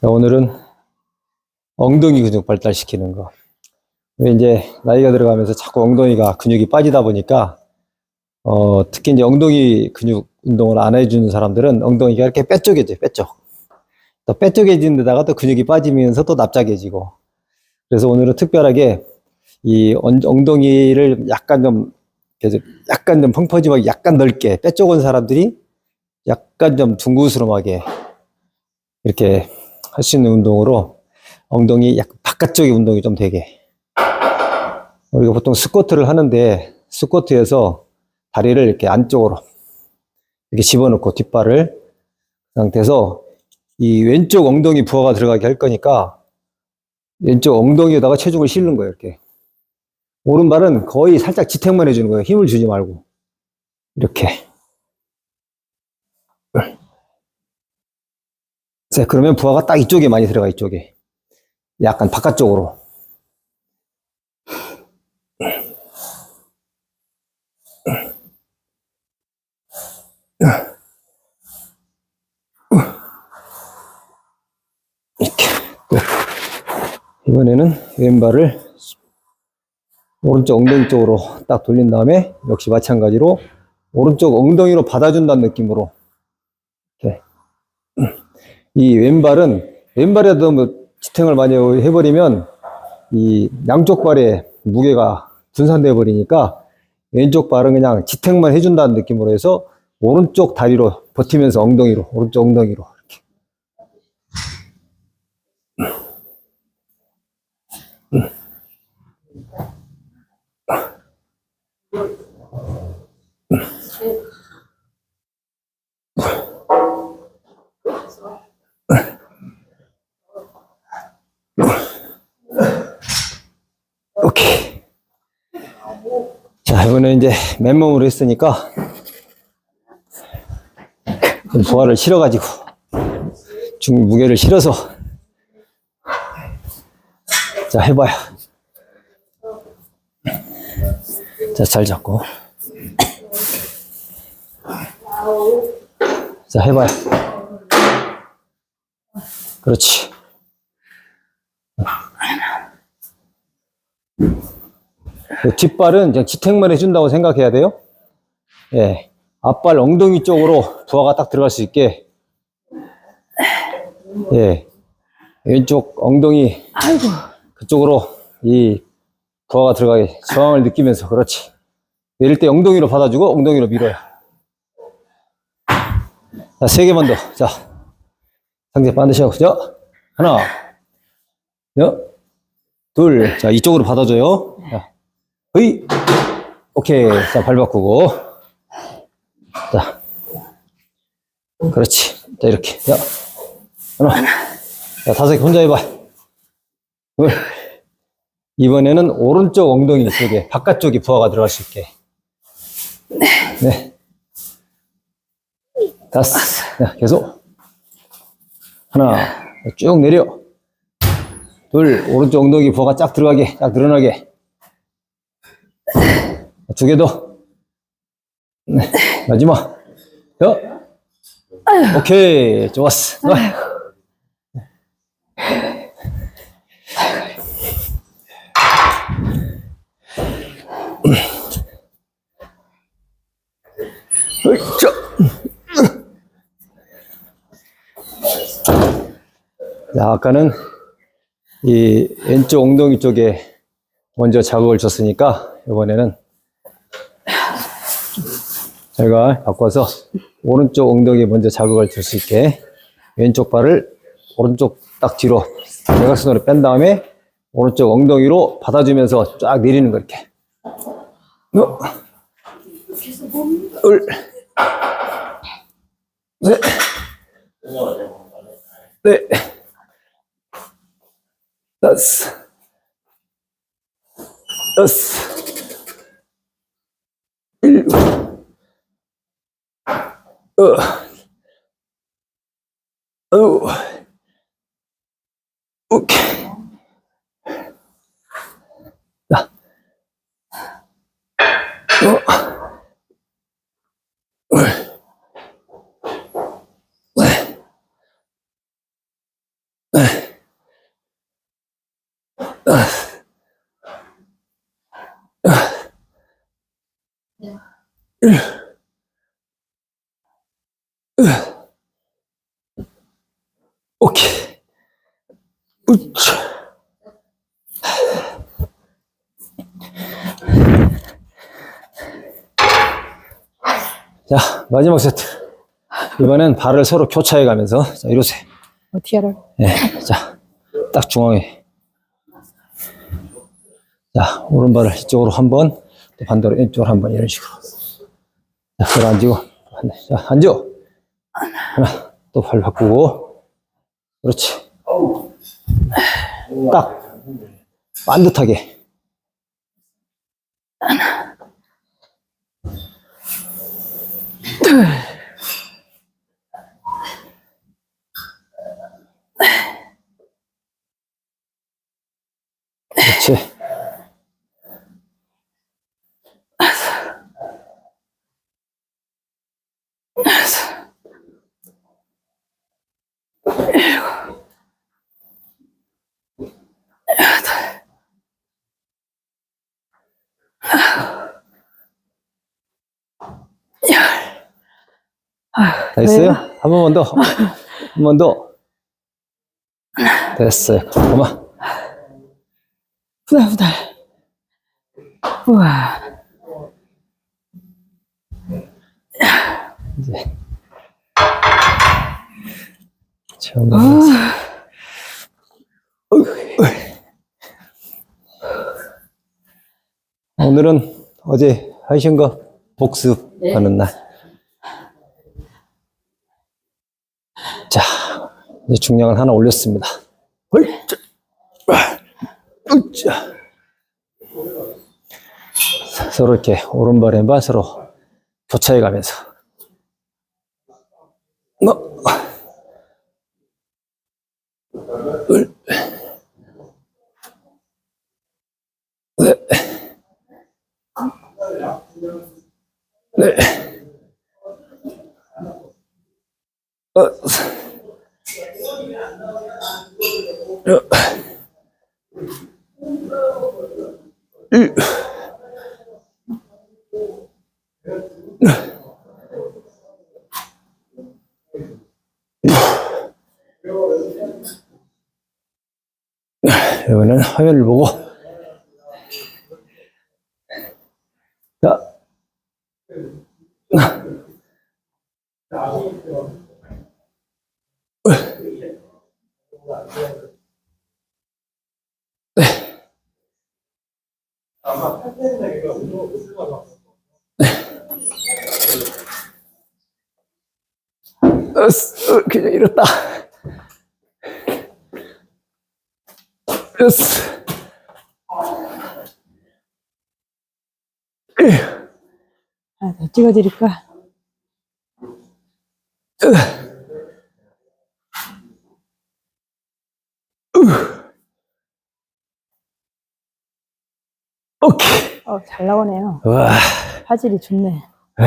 자, 오늘은 엉덩이 근육 발달시키는 거. 왜 이제 나이가 들어가면서 자꾸 엉덩이가 근육이 빠지다 보니까 어, 특히 이제 엉덩이 근육 운동을 안 해주는 사람들은 엉덩이가 이렇게 빼쪽해져, 빼쪽. 또 빼쪽해지는 데다가 또 근육이 빠지면서 또 납작해지고. 그래서 오늘은 특별하게 이 엉- 엉덩이를 약간 좀 약간 좀 펑퍼짐하게 약간 넓게 빼쪽은 사람들이 약간 좀 둥그스름하게 이렇게 할 수 있는 운동으로 엉덩이 약 바깥쪽의 운동이 좀 되게. 우리가 보통 스쿼트를 하는데 스쿼트에서 다리를 이렇게 안쪽으로 이렇게 집어넣고 뒷발을 그 상태에서 이 왼쪽 엉덩이 부하가 들어가게 할 거니까 왼쪽 엉덩이에다가 체중을 실는 거예요, 이렇게. 오른발은 거의 살짝 지탱만 해주는 거예요. 힘을 주지 말고. 이렇게. 자, 그러면 부하가 딱 이쪽에 많이 들어가, 이쪽에. 약간 바깥쪽으로. 이번에는 왼발을 오른쪽 엉덩이 쪽으로 딱 돌린 다음에 역시 마찬가지로 오른쪽 엉덩이로 받아준다는 느낌으로 이렇게. 이 왼발은 왼발에도 뭐 지탱을 많이 해버리면 이 양쪽 발에 무게가 분산돼 버리니까 왼쪽 발은 그냥 지탱만 해준다는 느낌으로 해서 오른쪽 다리로 버티면서 엉덩이로 오른쪽 엉덩이로 이렇게 오케이 자 이번에 이제 맨몸으로 했으니까 좀 부하를 실어가지고 중 무게를 실어서 자 해봐요. 자 잘 잡고. 자 해봐요. 그렇지. 그 뒷발은 그냥 지탱만 해준다고 생각해야 돼요? 예. 앞발 엉덩이 쪽으로 부하가 딱 들어갈 수 있게. 예. 왼쪽 엉덩이 아이고. 그쪽으로 이 부하가 들어가게 저항을 느끼면서 그렇지. 내릴 때 엉덩이로 받아주고 엉덩이로 밀어요. 자 세 개만 더 자 상체 반드시 하고 자 하나 둘자 이쪽으로 받아줘요. 자 으이 오케이 자 발 바꾸고 자 그렇지 자 이렇게 자 하나 자 다섯 개 혼자 해봐 둘 이번에는 오른쪽 엉덩이 쪽에 바깥쪽에 부하가 들어갈 수 있게. 네. 다섯. 자, 계속. 하나. 쭉 내려. 둘. 오른쪽 엉덩이 부하가 쫙 들어가게. 쫙 늘어나게. 두 개 더. 네. 마지막. 여. 오케이. 좋았어. 놔. 으쌰. 자, 아까는 이 왼쪽 엉덩이 쪽에 먼저 자극을 줬으니까 이번에는 제가 바꿔서 오른쪽 엉덩이에 먼저 자극을 줄 수 있게 왼쪽 발을 오른쪽 딱 뒤로 대각선으로 뺀 다음에 오른쪽 엉덩이로 받아주면서 쫙 내리는 거 이렇게. 어. 둘, 셋, 넷, 다섯, 여섯, 일곱, 어, 어, 오케이. 자, 어. 오케이. 우차. 자, 마지막 세트. 이번엔 발을 서로 교차해 가면서, 자, 이러세요. 어떻게 알아? 예, 자, 딱 중앙에. 자, 오른발을 이쪽으로 한 번, 또 반대로 왼쪽으로 한 번, 이런 식으로. 자, 그걸 앉고, 자, 앉아. 하나, 또 발 바꾸고. 그렇지. 딱, 반듯하게. 그렇지. 됐어요? 한 번만 더. 한 번 더. 됐어요. 그만. 후달후달. 우와. 이제. 처음 아, 오늘은 어제 하신 거 복습하는 날. 자, 이제 중량을 하나 올렸습니다. 서로 이렇게 오른발 왼발 서로 교차해 가면서. 뭐. 이. 이번엔 화면을 보고. 자 으스, 으, 그냥 이렇다. 으스. 하나 더 찍어드릴까? 오케이. 어, 잘 나오네요. 와, 화질이 좋네. 아,